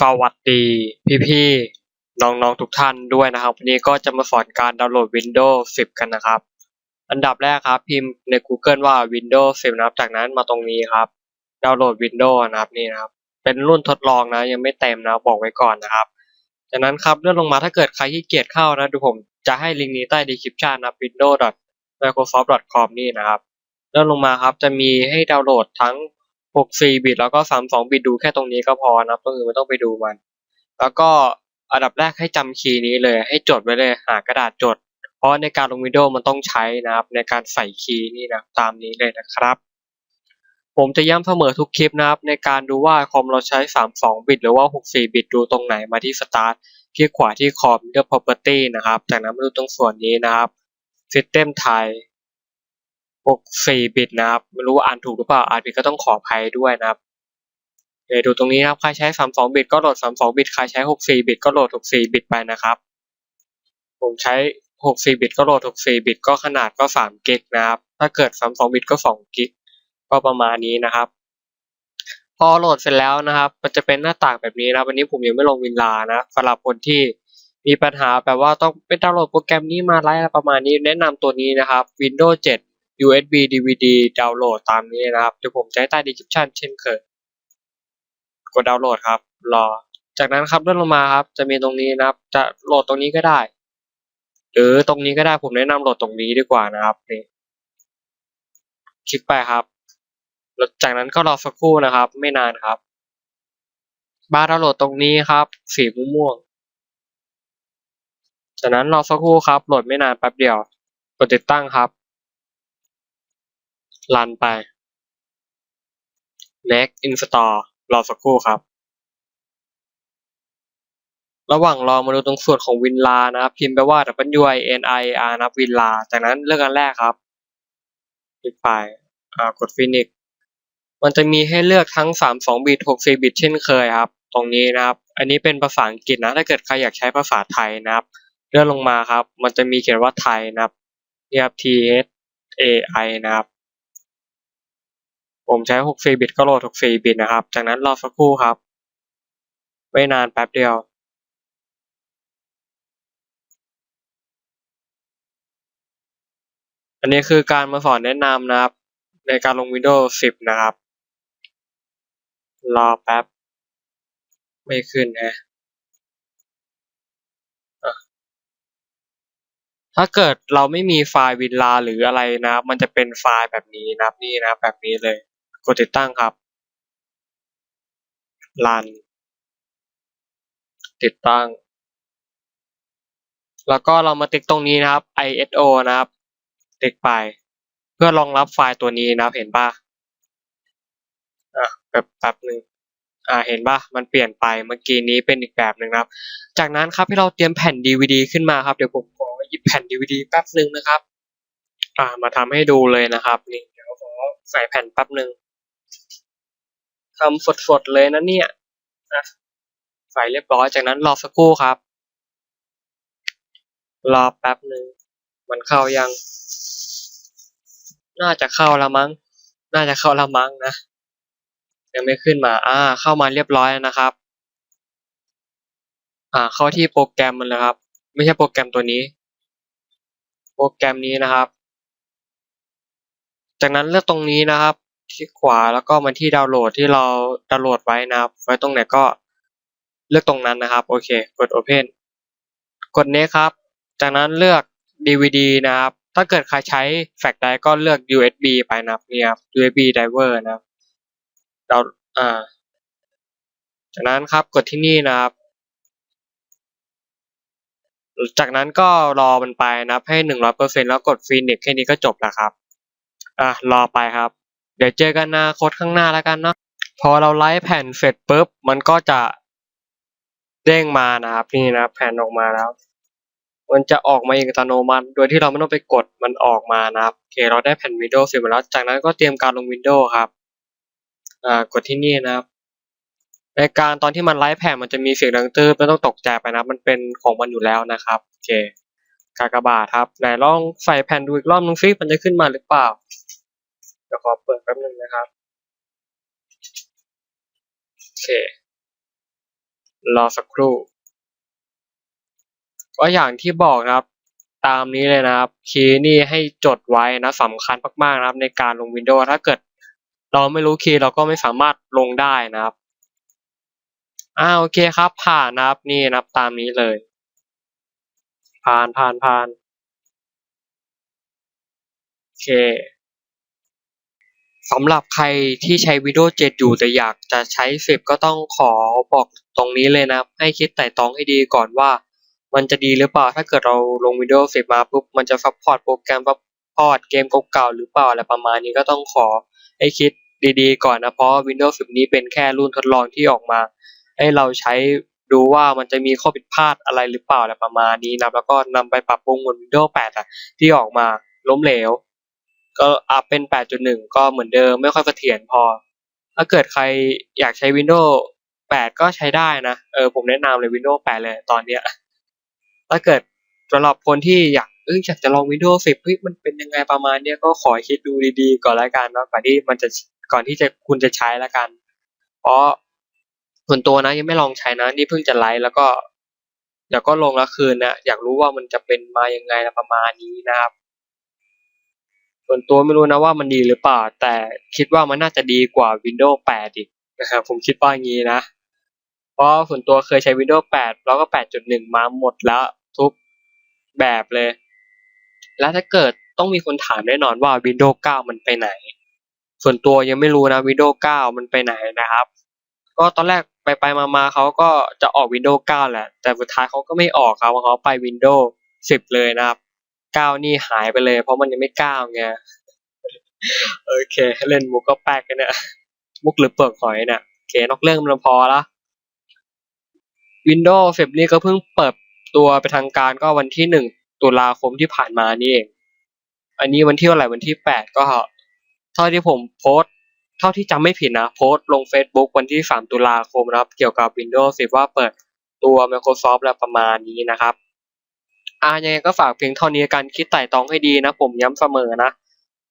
สวัสดีพี่ๆน้องๆทุกท่านด้วยนะครับ วันนี้ก็จะมาสอนการดาวน์โหลด Windows 10 กันนะครับ อันดับแรกครับ พิมพ์ใน Google ว่า Windows 10 นะครับ จากนั้นมาตรงนี้ครับ ดาวน์โหลด Windows นะครับนี่นะครับ เป็นรุ่นทดลองนะ ยังไม่เต็มนะบอกไว้ก่อนนะครับจากนั้นครับเลื่อนลงมาถ้าเกิดใครที่เกียจเข้านะดูผมจะให้ลิงก์นี้ใต้ description นะ windows.microsoft.com นี่นะครับเลื่อนลงมาครับจะมีให้ดาวน์โหลดทั้ง 64บิตแล้วก็ 32บิตดูแค่ตรงนี้ก็พอนะครับตรงอื่นไม่ต้องไปดูมัน แล้วก็อันดับแรกให้จำคีย์นี้เลย ให้จดไว้เลยหากระดาษจด เพราะในการลงวิดีโอมันต้องใช้นะครับ ในการใส่คีย์นี่นะตามนี้เลยนะครับ ผมจะย้ำเสมอทุกคลิปนะครับ ในการดูว่าคอมเราใช้ 32 บิตหรือว่า 64 บิตดูตรงไหนมาที่ Start คลิกขวาที่คอมเลือก Property นะครับ จากนั้นมาดูตรงส่วนนี้นะครับ System Type 64บิตนะครับ ไม่รู้ว่าอ่านถูกหรือเปล่าอ่านผิดก็ต้องขออภัยด้วยนะครับเดี๋ยวดูตรงนี้นะครับใครใช้ 32 บิตก็โหลด 32 บิต ใครใช้ 64 บิตก็โหลด 64 บิตไปนะครับ ผมใช้ 64 บิตก็โหลด 64 บิตก็ขนาดก็3กิกนะครับ ถ้าเกิด 32 บิตก็2กิกก็ประมาณนี้นะครับ พอโหลดเสร็จแล้วนะครับ มันจะเป็นหน้าต่างแบบนี้นะวันนี้ผมยังไม่ลงวินลานะสำหรับคนที่มีปัญหาแบบว่าต้องไปดาวน์โหลดโปรแกรมนี้มาไลฟ์อะไรประมาณนี้แนะนำตัวนี้นะครับ Windows 7 USB DVD ดาวน์โหลดตามนี้นะครับ เดี๋ยวผมจะให้ใต้ description เช่นเคย กดดาวน์โหลดครับ รอ จากนั้นครับเลื่อนลงมาครับ จะมีตรงนี้นะครับ จะโหลดตรงนี้ก็ได้ หรือตรงนี้ก็ได้ ผมแนะนำโหลดตรงนี้ดีกว่านะครับนี่ คลิกไปครับ แล้วจากนั้นก็รอสักครู่นะครับ ไม่นานครับ บาร์ดาวน์โหลดตรงนี้ครับ สีม่วงๆจากนั้นรอสักครู่ครับ โหลดไม่นานแป๊บเดียว กดติดตั้งครับ รันไป next install รอสักครู่ครับ ระหว่างรอมาดูตรงส่วนของวินลานะครับ พิมพ์ไปว่า w i n i r นะครับวินลา จากนั้นเลือกอันแรกครับ คลิกไปกด Phoenix มันจะมีให้เลือกทั้ง 32 บิต 64 บิต เช่นเคยครับ ตรงนี้นะครับ อันนี้เป็นภาษาอังกฤษนะ ถ้าเกิดใครอยากใช้ภาษาไทยนะครับ เลื่อนลงมาครับ มันจะมีเขียนว่าไทยนะครับนี่ครับ T H A I นะครับ ผมใช้ 64 บิตก็โหลด 64 บิตนะครับ จากนั้นรอสักครู่ครับ ไม่นานแป๊บเดียว อันนี้คือการมาสอนแนะนำนะครับ ในการลง Windows 10 นะครับ รอแป๊บ ไม่ขึ้นนะถ้าเกิดเราไม่มีไฟล์วินลาหรืออะไรนะครับ มันจะเป็นไฟล์แบบนี้นะครับ นี่นะแบบนี้เลย กดติดตั้งครับ รัน ติดตั้ง แล้วก็เรามาติ๊กตรงนี้นะครับ ISO นะครับ ติ๊กไป เพื่อรองรับไฟล์ตัวนี้นะครับ เห็นปะอะแบบแป๊บหนึ่งอ่าเห็นปะมันเปลี่ยนไปเมื่อกี้นี้เป็นอีกแบบหนึ่งนะครับ จากนั้นครับให้เราเตรียมแผ่น DVD ขึ้นมาครับ เดี๋ยวผมขอหยิบแผ่น DVD แป๊บหนึ่งนะครับ อ่ามาทำให้ดูเลยนะครับ นี่เดี๋ยวขอใส่แผ่นแป๊บหนึ่ง ทำสดๆเลยนะเนี่ยนะใส่เรียบร้อยจากนั้นรอสักครู่ครับ รอแป๊บหนึ่งมันเข้ายัง น่าจะเข้าแล้วมั้ง น่าจะเข้าแล้วมั้งนะยังไม่ขึ้นมา อ่า เข้ามาเรียบร้อยแล้วนะครับ อ่า เข้าที่โปรแกรมมันเลยครับ ไม่ใช่โปรแกรมตัวนี้ โปรแกรมนี้นะครับ จากนั้นเลือกตรงนี้นะครับ คลิกขวาแล้วก็มาที่ดาวน์โหลดที่เราดาวน์โหลดไว้นะครับ ไว้ตรงไหนก็เลือกตรงนั้นนะครับ โอเค กด Open กด Next ครับ จากนั้นเลือก DVD นะครับ ถ้าเกิดใครใช้แฟลชไดรฟ์ก็เลือก USB ไปนะครับนี่ครับ USB driver นะครับเราอ่า จากนั้นครับกดที่นี่นะครับ จากนั้นก็รอมันไปนะครับให้หนึ่งร้อยเปอร์เซ็นแล้วกด Phoenix แค่นี้ก็จบแล้วครับ อะรอไปครับ เดี๋ยวเจอกันอนาคตข้างหน้าแล้วกันเนาะพอเราไลฟ์แผ่นเสร็จปุ๊บมันก็จะเด้งมานะครับนี่นะแผ่นออกมาแล้ว มันจะออกมาเองอัตโนมัติ โดยที่เราไม่ต้องไปกดมันออกมานะครับโอเคเราได้แผ่น Windows 10มาแล้ว จากนั้นก็เตรียมการลง Windows ครับอ่ากดที่นี่นะครับ ในการตอนที่มันไลฟ์แผ่นมันจะมีเสียงดังตื้อไม่ต้องตกใจไปนะมันเป็นของมันอยู่แล้วนะครับโอเคกากบาทครับไหนลองใส่แผ่นดูอีกรอบนึงซิมันจะขึ้นมาหรือเปล่า ดี๋ยวขอเปิดแป๊บนึงนะครับ โอเค รอสักครู่ ก็อย่างที่บอกนะครับ ตามนี้เลยนะครับ คีย์นี่ให้จดไว้นะสำคัญมากๆนะครับ ในการลง Windows ถ้าเกิดเราไม่รู้คีย์เราก็ไม่สามารถลงได้นะครับอ่าโอเคครับ ผ่านนะครับ นี่นะครับตามนี้เลย ผ่านผ่านผ่านโอเค สำหรับใครที่ใช้ Windows 7 อยู่แต่อยากจะใช้ 10 ก็ต้องขอบอกตรงนี้เลยนะ ให้คิดไต่ตองให้ดีก่อนว่า มันจะดีหรือเปล่าถ้าเกิดเราลง Windows 10 มาปุ๊บมันจะซัพพอร์ตโปรแกรมซัพพอร์ตเกมเก่าๆหรือเปล่าอะไรประมาณนี้ก็ต้องขอให้คิดดีๆ ก่อนนะ เพราะ Windows 10 นี้เป็นแค่รุ่นทดลองที่ออกมา ให้เราใช้ดูว่ามันจะมีข้อผิดพลาดอะไรหรือเปล่าอะไรประมาณนี้นะแล้วก็นำไปปรับปรุงบน Windows 8อะที่ออกมาล้มเหลว ก็อัพเป็น 8.1 ก็เหมือนเดิมไม่ค่อยเสถียรพอ ถ้าเกิดใครอยากใช้ Windows 8 ก็ใช้ได้นะ เออผมแนะนำเลย Windows 8 เลยตอนเนี้ย ถ้าเกิดสำหรับคนที่อยากเอ้ยอยากจะลอง Windows 10เฮ้ยมันเป็นยังไงประมาณเนี้ยก็ขอคิดดูดีๆ ก่อนแล้วกันเนาะก่อนที่มันจะก่อนที่จะคุณจะใช้แล้วกัน เพราะส่วนตัวนะยังไม่ลองใช้นะ นี่เพิ่งจะไลฟ์แล้วก็เดี๋ยวก็ลงละคืนนะอยากรู้ว่ามันจะเป็นมายังไงละประมาณนี้นะครับ ส่วนตัวไม่รู้นะว่ามันดีหรือเปล่า แต่คิดว่ามันน่าจะดีกว่า Windows 8 อีกนะครับผมคิดว่างี้นะ เพราะส่วนตัวเคยใช้ Windows 8 แล้วก็ 8.1 มาหมดแล้วทุกแบบเลย แล้วถ้าเกิดต้องมีคนถามแน่นอนว่า Windows 9 มันไปไหน ส่วนตัวยังไม่รู้นะ Windows 9 มันไปไหนนะครับ ก็ตอนแรกไปไปมามาเขาก็จะออก Windows 9 แหละ แต่สุดท้ายเขาก็ไม่ออกครับเขาไป Windows 10 เลยนะครับ 9นี่หายไปเลย เพราะมันยังไม่9ไงโอเค เล่นมุกก็แปลกกันเนี่ยมุกหรือเปลือกหอยเนี่ยโอเคนอกเรื่องมันพอละ Windows 10นี่ก็เพิ่งเปิดตัวไปทางการก็วันที่1ตุลาคมที่ผ่านมานี่เอง อันนี้วันที่เท่าไหร่วันที่8ก็เท่าที่ผมโพสเท่าที่จำไม่ผิดนะโพสต์ลง Facebook วันที่ 3 ตุลาคมนะครับ เกี่ยวกับ Windows 10ว่าเปิดตัว Microsoft แล้วประมาณนี้นะครับ อ่ายังไงก็ฝากเพียงเท่านี้การคิดไต่ตรองให้ดีนะ ผมย้ำเสมอนะ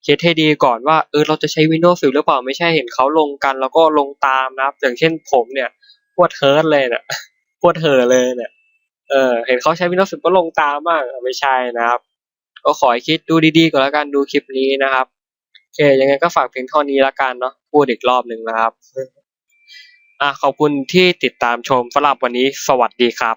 คิดให้ดีก่อนว่าเออเราจะใช้ Windows 10หรือเปล่าไม่ใช่เห็นเขาลงกัน แล้วก็ลงตามนะครับอย่างเช่นผมเนี่ยปวดเฮิร์ตเลยเนี่ยปวดเห่อเลยเนี่ยเออเห็นเขาใช้ Windows 10ก็ลงตามมากไม่ใช่นะครับ ก็ขอให้คิดดูดีๆก่อนแล้วกันดูคลิปนี้นะครับโอเคยังไงก็ฝากเพียงเท่านี้ละกันเนาะพูดอีกรอบหนึ่งนะครับอะขอบคุณที่ติดตามชมสำหรับวันนี้สวัสดีครับ